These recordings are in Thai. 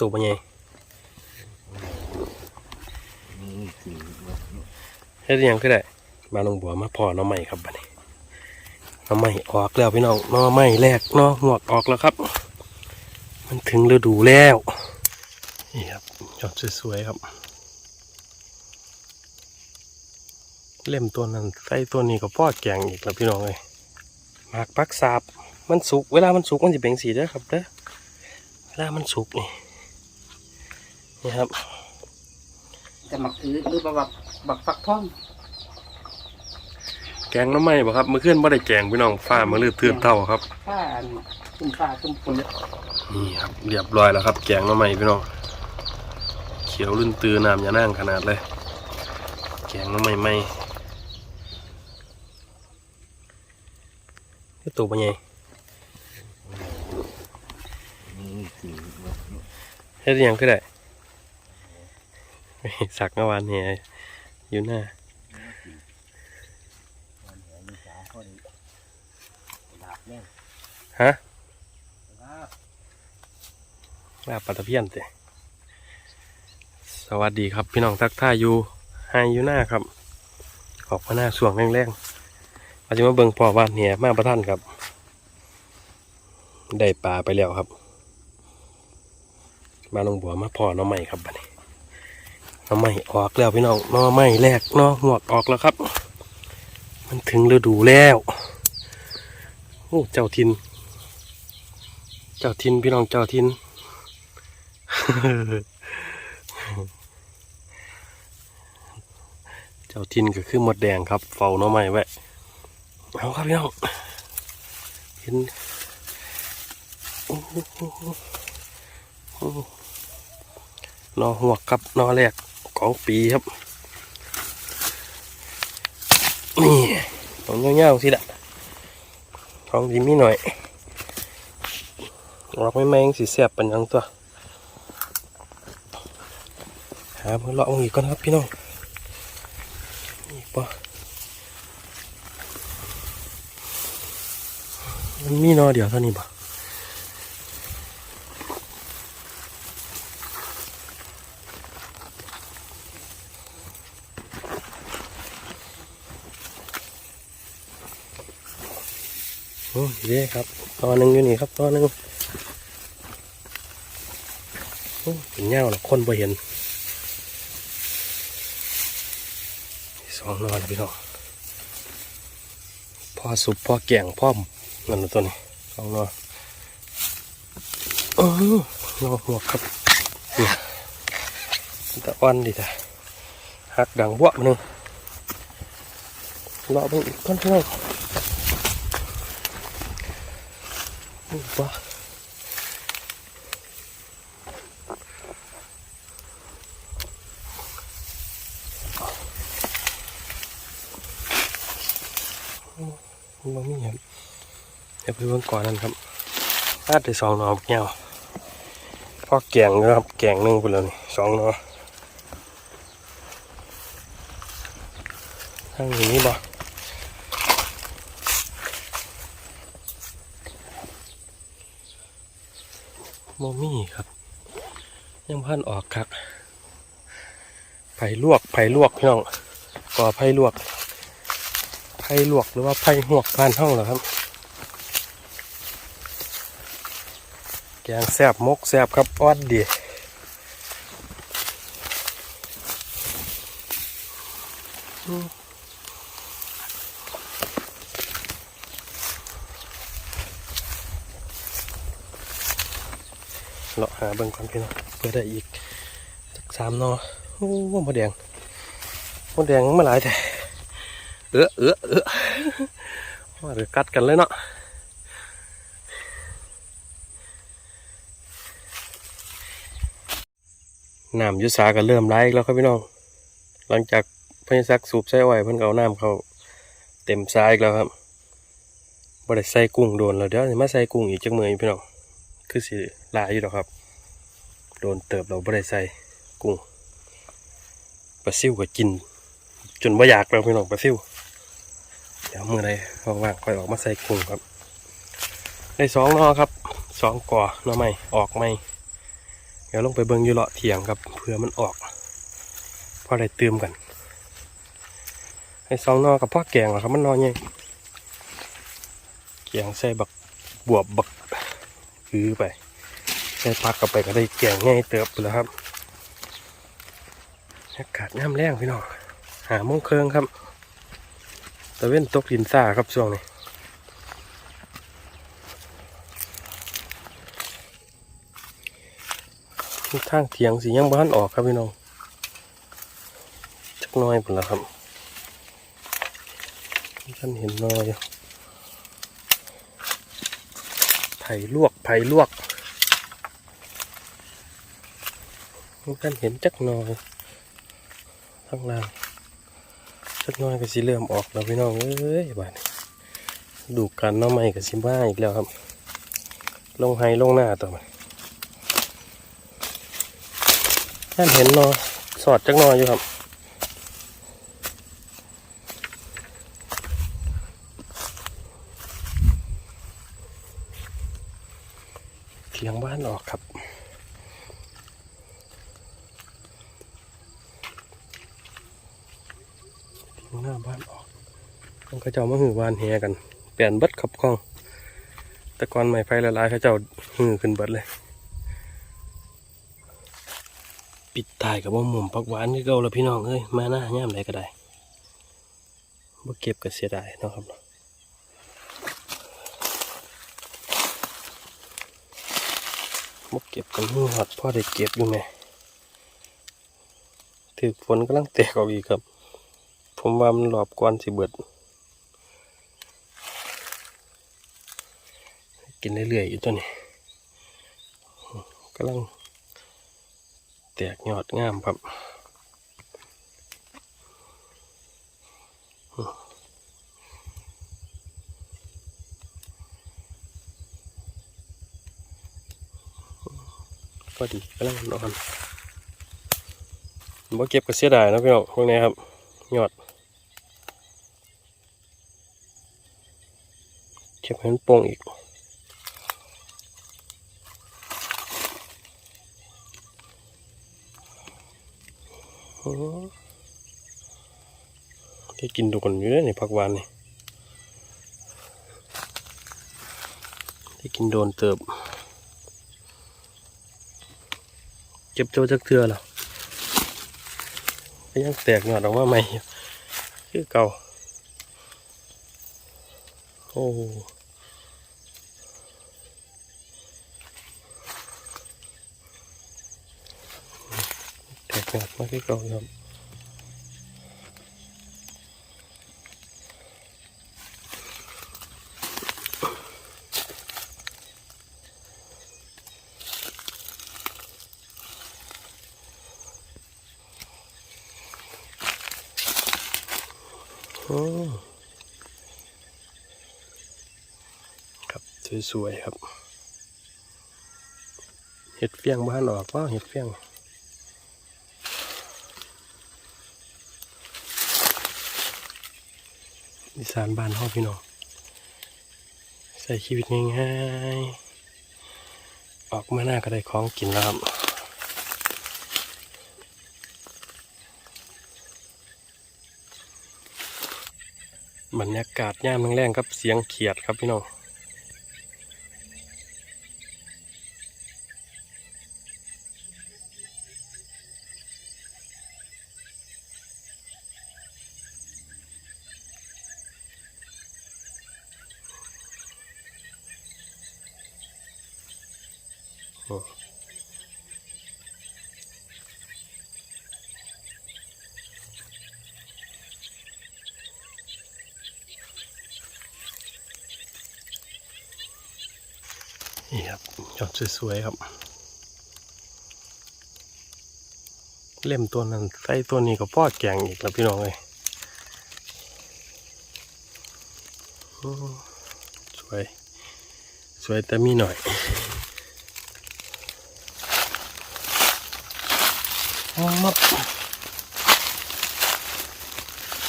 ตัวป็นไงเฮ็ดยังก็ได้ มาลงบัวมาพอน้องใหม่ครับบัดนี้น้องใหม่ออกแล้วพี่น้องน้องใหม่แรกหน้องหวกออกแล้วครับ มันถึงฤดูแล้วนี่ครับยอดสวยๆครับ เล่มตัวนั้นใส่ตัวนี้ก็พ่อแกงอีกแล้วพี่น้องเลยหมากปักสาบมันสุกเวลามันสุกมันจะเป็นสีเด้อครับเด้อเวลามันสุกนี่ นี่ครับจะหมักถือหรือบักบักฟักทองแกงน้ำไหม้บ่ครับเมื่อคืนบ่ได้แกงพี่น้องฟ้ามาลืดทื่นเท่าครับผ้าอันชุ่มฟ้าชุ่มฝนนี่ครับเรียบร้อยแล้วครับ แกงน้ำไหม้พี่น้องเขียวลื่นตือน้ำยานั่งขนาดเลย แกงน้ำไหม้ไหม้นี่ตัวเป็นไงเฮ็ดอิหยังก็ได้ สักเมื่อวานเนี่ยอยู่หน้าฮะลาปลาตะเพียนเตสวัสดีครับ พี่น้องทักท่ายอยู่ไฮอยู่หน้าครับ ออกมาหน้าส่วงแรงๆอาจจะมาเบิ่งพ่อบ้านเหียมาประท่านครับ ได้ปลาไปแล้วครับ มาลงบัวมาพ่อน้องใหม่ครับบัดนี้ น้องใหม่ออกแล้วพี่น้องน้องใหม่แรกน้อหวกออกแล้วครับ มันถึงฤดูแล้วโอ้เจ้าทิน เจ้าทินพี่น้องเจ้าทินเจ้าทินก็คือหมดแดงครับเฝ้าน้อไม้ไว้เอาครับพี่น้องเห็นนอหัวกับนอแรก ของปีครับ นี่ของเงี้ยวๆสิละของดีมีหน่อยออกไม่แมงสีเสียบเป็นยังตัว หาเพื่อเลาะอีกก่อนครับพี่น้องนี่ปะมันมีหนอเดียวเท่านี้ปะ เย้ครับตอนหนึ่งอยู่นี่ครับตอนหนึ่งโอ้เป็นเงาหรอกคนบ่เห็นสองนอนพี่น้องพ่อสุปพ่อแกงพ่อมนั่นตัวนี้สองนอนโอ้นอหัวครับเนี่ยตะอ่อนดิจ้ะหักดังบวกหนึ่งรอเบิ่งอีกก้นพี่น้อง โอ้ามันมีครับเดี๋ยวไปเบิ่งก่อนนั่นครับอาดได้สองหนอบักเงาพอแกงนะครับ แกงหนึ่งไปแล้วนี่สองหนอทางนี้บ่ โมมี่ครับ ยังพันออกครับไผ่ลวกไผ่ลวกพี่น้องก่อไผ่ลวกไผ่ลวกหรือว่าไผ่หวกพานห้องเหรอครับ แกงแซบมกแซบครับออดดี เลาะหาเบิ่งก่อนพี่น้องเพื่อได้อีกสักสามนอโอ้มดแดงมดแดงมาหลายแต่เออเออเออว่าเดี๋ยวกัดกันเลยเนาะน้ำยุสาก็เริ่มไหลอีกแล้วครับพี่น้อง หลังจากพญซักสูบใส่ไว้เพิ่นเอาน้ำเขาเต็มสายอีกแล้วครับบ่ได้ใส่กุ้งโดนแล้วเดี๋ยวมาใส่กุ้งอีกจักมืออยู่พี่น้อง คือสิหลายอยู่ดอกครับ โดนเติบเราบ่ได้ใส่กุ้งปลาซิวก็กิน จนบ่อยากแล้วพี่น้องปลาซิวเดี๋ยวมือใดว่างๆค่อยออกมาใส่กุ้งครับ ได้สองนอครับสองก่อนอใหม่ออกใหม่ก็ดี๋ยวลงไปเบิ่งอยู่เลาะเถียงครับเผื่อมันออกพอได้เติมกันไอ้สองนอกับพ่อแกงเหรอครับมันนอใหญ่แกงใส่บักบวบบัก คือไปใส่ผักกับไปก็ได้แกงง่ายเติบไปแล้วครับอากาศน้ำแรงพี่น้องหาโมงเครื่องครับตะเว้นตกดินซ่าครับช่วงนี้ทางเถียงสียังบ้านออกครับพี่น้องจักน้อยผลแล้วครับท่านเห็นน้อยอยู่ ไผ่ลวกไผ่ลวกท่านเห็นจักหน้อยข้างล่างจักหน้อยก็สิเริ่มออกแล้วพี่น้องเอ้ยบ้านดูกันน้องใหม่กับสิบ้าอีกแล้วครับ ลงไฮลงหน้าต่อไปท่านเห็นนอสอดจักหนอยอยู่ครับ เถียงบ้านออกครับ เถียงหน้าบ้านออกมันก็เจ้ามาหือวานแหกันเปลี่ยนเบิดขับกล้องต่ก่อนใหม่ไฟละลายเขาเจ้าหือขึ้นเบิดเลย ปิดตายกับว่าหมุมปักหวานที่เก่าแล้วพี่น้องเอ้ยมาหน้าย่ามใดก็ได้บ่เก็บก็เสียดายนะครับบ่เก็บกันมือหอดพ่อได้เก็บอยู่ไหมถือฝนกำลังแตกออกอีกครับ ผมว่ามันหลอบกวนสิเบิด กินเรื่อยๆอยู่ตัวนี้กำลัง แตกยอดงามครับพอดีกำลังนอนบ่เก็บก็เสียดายนะพี่น้องพวกนี้ครับ ยอด เก็บให้มันโป่งอีกโอ้ได้กินโดนอยู่เลยในผักหวานนี่ได้กินโดนเติบเก็บโจจักเทือแล้วก็ยังแตกหยอดออกมาใหม่คือเก่า โอ้ กหยอดมาคือเก่าครับโอ้ครับสวยๆครับ เห็ดเฟียงบ้านออกว่าเห็ดเฟียง อีสานบ้านห้อพี่น้องใส่ชีวิตง่ายๆออกมาหน้าก็ได้ของกินแล้วครับบรรยากาศย่ามแรงๆครับเสียงเขียดครับพี่น้อง นี่ครับยอดสวยๆครับ เล่มตัวนั้นใส่ตัวนี้ก็พ่อแกงอีกแล้วพี่น้องเลยสวย สวยแต่มีหน่อย มับ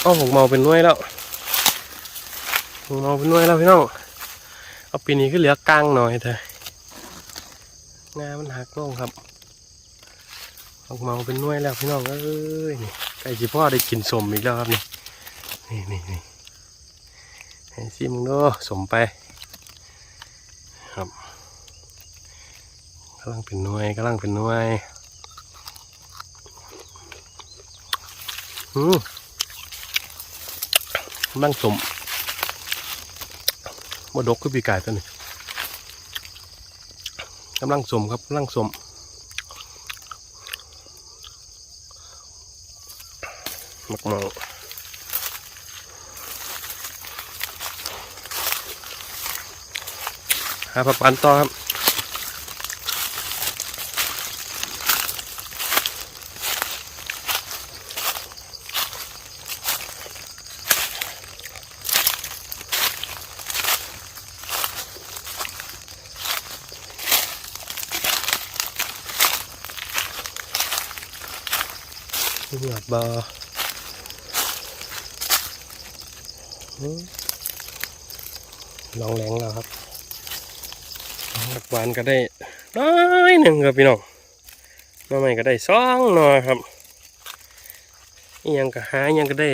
เอาผมเมาเป็นน่วยแล้วผมเมาเป็นน่วยแล้วพี่น้องเอาปีนี้ก็เหลือกลางหน่อยเถอะงามันหักลงครับออกเมาเป็นน่วยแล้วพี่น้องเอ้ยนี่ใกล้สิพ่อได้กินสมอีกแล้วครับนี่นี่นี่นี่ให้ซิมึงเนาะสมไปครับกำลังเป็นน่วยกำลังเป็นน่วย อืมกำลังสมบดกคือปีกายตัวนี้กำลังสมครับกำลังสมมักเมาหาผักปันต่อครับ บอมลองแรงแล้วครับผักหวานก็ได้น้อยหนึ่งครับพี่น้องหน้อใหม่ก็ได้สองหน่อครับยังก็หายังก็ได้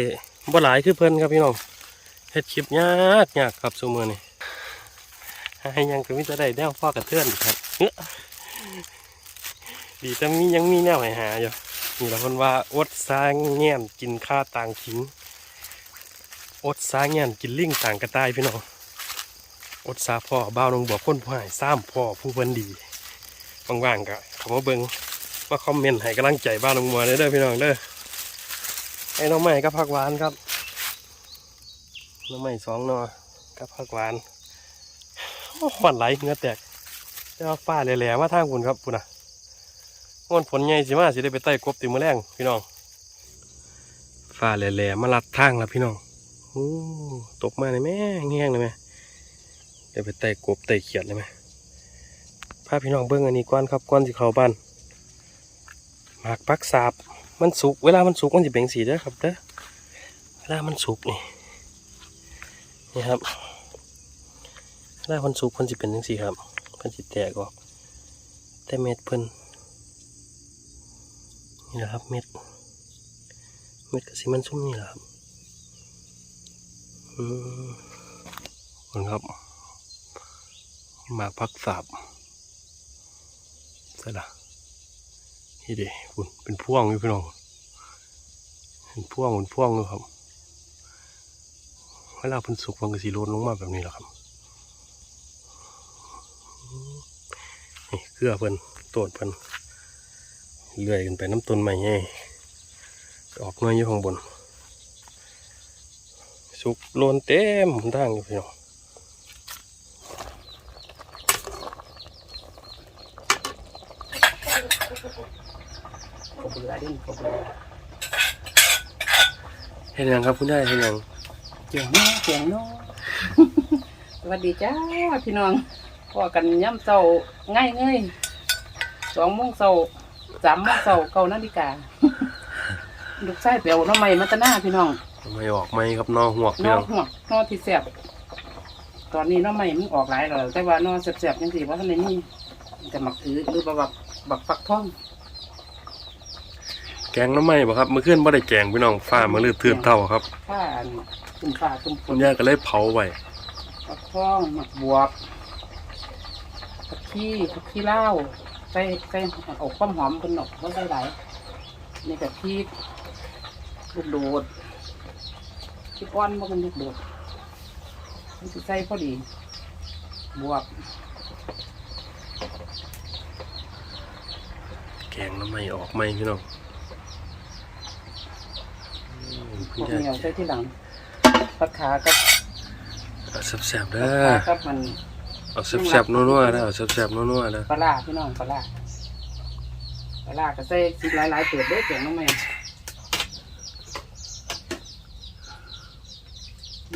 บ่หลายคือเพิ่นครับพี่น้องเฮ็ดคลิปยากยากครับสมือนี่หายังก็มิจะได้แนวพ่อกระเทือนครับเอ้อดีแต่มียังมีแนวให้หาอยู่ นี่แหละคนว่าอดสร้างเงี้ยนกินข้าต่างขิง อดสร้างเงี้ยนกินลิ่งต่างกระต่ายพี่น้อง อดสาพ่อบ้าวนงบอกคนผู้หายซ้ำพ่อผู้เพิ่นดีว่างๆก็เขามาเบิงมาคอมเมนต์ให้กำลังใจบ้าวนงมัวเด้อเด้อพี่น้องเด้อไอ้น้องใหม่กับผักหวานครับ น้องใหม่สองนอกับผักหวานหวานไหลเงือแตกแต่ว่าฟ้าแหล่ๆมาทางคุณครับคุณน่ะ งอนฝนใหญ่สิมาสิได้ไปไต่กบติมือแรงพี่น้องฟ้าแหล่ๆมาลัดทางแล้วพี่น้องโอ้ตกมาเลยแม่แง่งเลยแม่เดี๋ยวไปไต่กบไต่เขียดเลยแม่พาพี่น้องเบิ้งอันนี้ก่อนครับก่อนสิเข้าบ้านหมากปักสาบมันสุก เวลามันสุกมันจะเป็นสีเด้อครับเด้อเวลามันสุกนี่นี่ครับเวลามันสุกมันจะเป็นจังสีครับมันจะแตกออกแต่เม็ดเพิ่น นี่แหละครับเม็ด เม็ดกระสีมันชุ่มนี่แหละครับอืมคนครับ มาพักสาบใช่ละนี่เด้คุณเป็นพ่วงอยู่พี่น้องเป็นพ่วงเป็นพ่วงอยู่ครับเวลาพิ่นสุกมันก็สีโลนลงมาแบบนี้แหละครับอืมนี่เกลือเพิ่นโตดเพิ่น เลื่อยขึ้นไปน้ำต้นใหม่ไงออกหน้อยอยู่ข้างบน สุกโลนเต็มทางอยู่พี่น้องก็เบื่อเด่นก็เบื่อเห็นยังครับคุณได้เห็นยังเจียงน้อเจียงน้อสวัสดีจ้าพี่น้องพอกันย่ำเศร้าง่ายเงยสองโมงเศร้า สามโมงเศร้าเก้านาฬิกาลูกชายเปียวน้องใหม่มาแตหน้าพี่น้องไม่ออกไหมครับนอหวกนพี่อน้องหัวนอที่แสบตอนนี้น้องใหม่มันออกหลายแล้วแต่ว่านอแสบๆยังสิว่าท่านในนี่จะหมักถือหรือบักบักฟักทองแกงน้ำไหม้บ่ครับเมื่อคืนบ่ได้แกงพี่น้องฟ้ามันลืดเทือนเท่าครับข้าอันคุมฟ้าคุมฝคุณนย่าก็เลยเผาไว้ฟักทองหมักบวบผักขี้ผักขี้เหล้าว ใส่ใส่เอาความหอมเป็นหนกว่าใส่หลายนี่กับพริกลูกโดดพริกอ้อนว่าเป็นลูกโดดมันจะใส่พอดี บวบแกงน้ำไหม้ออกไหมพี่น้องอืมพคุวณกย่าเหนียวใส่ที่หลังผักขากับเอาแซ่บๆผัเด้กอขากับมัน เอาแซ่บๆนัวๆเด้อเอาแซ่บๆนัวๆเด้อปลาร้าพี่น้องปลาร้าปลาร้าก็ใส่สิหลายๆเปิดเด้อเสียงน้องแม่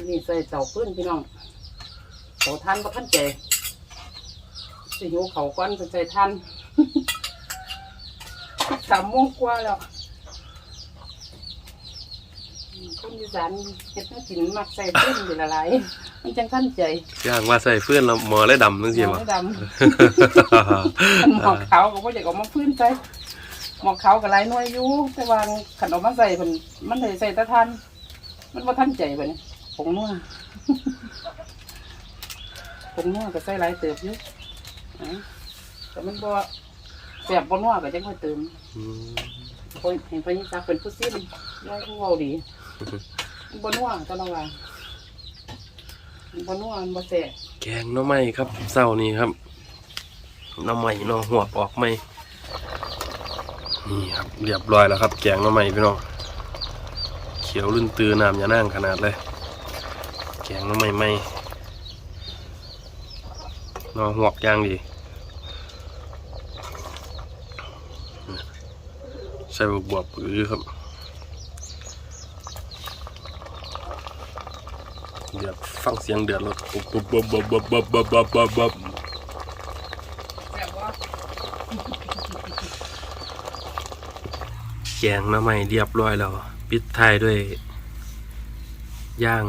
นี่ใส่เสาพื้นพี่น้องเสาทันบ่ทันใจสิหิวเขาก้อนจะใส่ทันสามโมงกว่าแล้วอืม คนอีสานเฮ็ดให้กินมักใส่พื้นอยู่ละลายมันจังทันใจย่างว่าใส่เฟื่อนแล้วหมอเลยดำจังซี่บ่หมอดำอันหมอกขาวก็บ่อยากเอามาพื้นใส่หมอกเขาวกับหลายหน่วยอยู่แต่ว่าขันเอามาใส่มันมันได้ใส่แตะทันมันบ่ทันใจบัดนี้ผงนัวผงนัวก็ใส่หลายเติบอยู่อะแต่มันบ่แซ่บบ่นัวก็จังค่อยเติม อืมเพิ่นเห็นเพิ่นซักเป็นผู้ซิมน้อยผู้เว้าดีมัน บ่นัวตะละว่าบนัวมันบ่แซ่บแกงน้อไม้ครับเศร้านี้ครับน้อไม้น้อหัวออกไหมนี่ครับเรียบร้อยแล้วครับ แกงน้อไม้พี่น้องเขียวลื่นตือน้ำยานั่งขนาดเลย แกงน้อไม้ไมหน้อหัวย่างดีใส่บวบบวบอือครับ เดือดฟังเสียงเดือดรถบบบบบบบบบบบบบบบบแซ่บบ่แกงหน้ำใหม่เรียบร้อยแล้ว ปิดท้ายด้วย ย่าง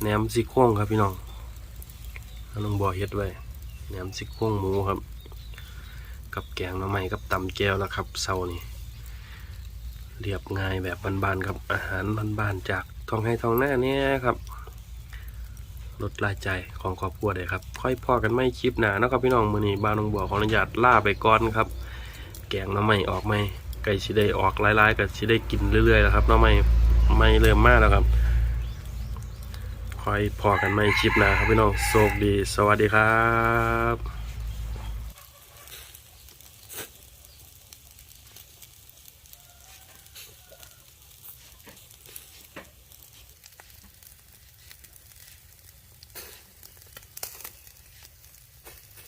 แหนมซี่โครงครับพี่น้องน้องบอเฮ็ดไว้แหนมซี่โครงหมูครับ กับแกงหน้ำใหม่กับตำแก้วแล้วครับเซานี่เรียบง่ายแบบบ้านๆครับอาหารบ้านๆจาก ทองให้ทองหน้าเนี่ยครับลดรายจ่ายของครอบครัวได้ครับ ค่อยพอกันไม่คลิปหนาเนาะครับพี่น้องมือนี้บ้านน้องบัวขออนุญาตล่าไปก่อนครับ แกงน้ำใหม่ออกไหมไก่ชิได้ออกหลายๆก็ชิได้กินเรื่อยๆแล้วครับน้ำใหม่ไม่เริ่มมากแล้วครับ ค่อยพอกันไม่คลิปหนาครับพี่น้องโชคดี สวัสดีครับ